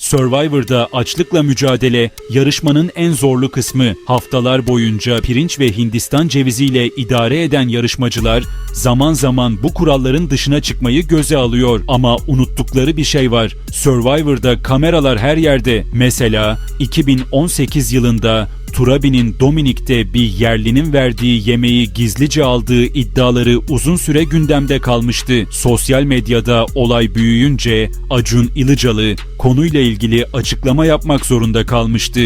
Survivor'da açlıkla mücadele yarışmanın en zorlu kısmı. Haftalar boyunca pirinç ve Hindistan ceviziyle idare eden yarışmacılar zaman zaman bu kuralların dışına çıkmayı göze alıyor. Ama unuttukları bir şey var. Survivor'da kameralar her yerde. Mesela 2018 yılında Turabi'nin Dominik'te bir yerlinin verdiği yemeği gizlice aldığı iddiaları uzun süre gündemde kalmıştı. Sosyal medyada olay büyüyünce Acun Ilıcalı konuyla ilgili açıklama yapmak zorunda kalmıştı.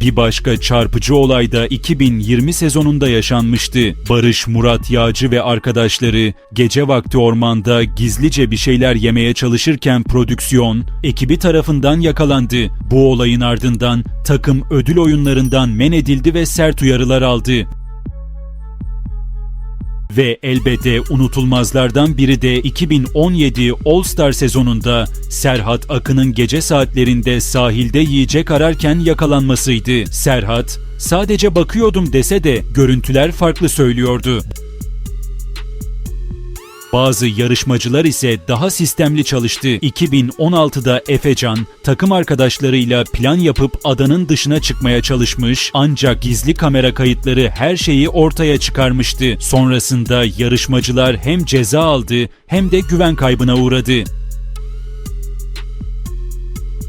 Bir başka çarpıcı olay da 2020 sezonunda yaşanmıştı. Barış, Murat Yağcı ve arkadaşları gece vakti ormanda gizlice bir şeyler yemeye çalışırken prodüksiyon ekibi tarafından yakalandı. Bu olayın ardından takım ödül oyunlarından men edildi ve sert uyarılar aldı. Ve elbette unutulmazlardan biri de 2017 All Star sezonunda Serhat Akın'ın gece saatlerinde sahilde yiyecek ararken yakalanmasıydı. Serhat, sadece bakıyordum dese de görüntüler farklı söylüyordu. Bazı yarışmacılar ise daha sistemli çalıştı. 2016'da Efecan takım arkadaşlarıyla plan yapıp adanın dışına çıkmaya çalışmış ancak gizli kamera kayıtları her şeyi ortaya çıkarmıştı. Sonrasında yarışmacılar hem ceza aldı hem de güven kaybına uğradı.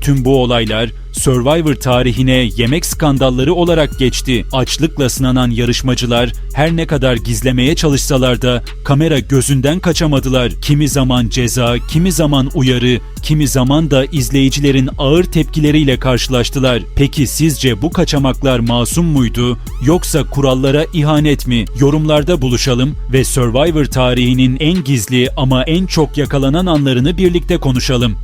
Tüm bu olaylar Survivor tarihine yemek skandalları olarak geçti. Açlıkla sınanan yarışmacılar her ne kadar gizlemeye çalışsalar da kamera gözünden kaçamadılar. Kimi zaman ceza, kimi zaman uyarı, kimi zaman da izleyicilerin ağır tepkileriyle karşılaştılar. Peki sizce bu kaçamaklar masum muydu yoksa kurallara ihanet mi? Yorumlarda buluşalım ve Survivor tarihinin en gizli ama en çok yakalanan anlarını birlikte konuşalım.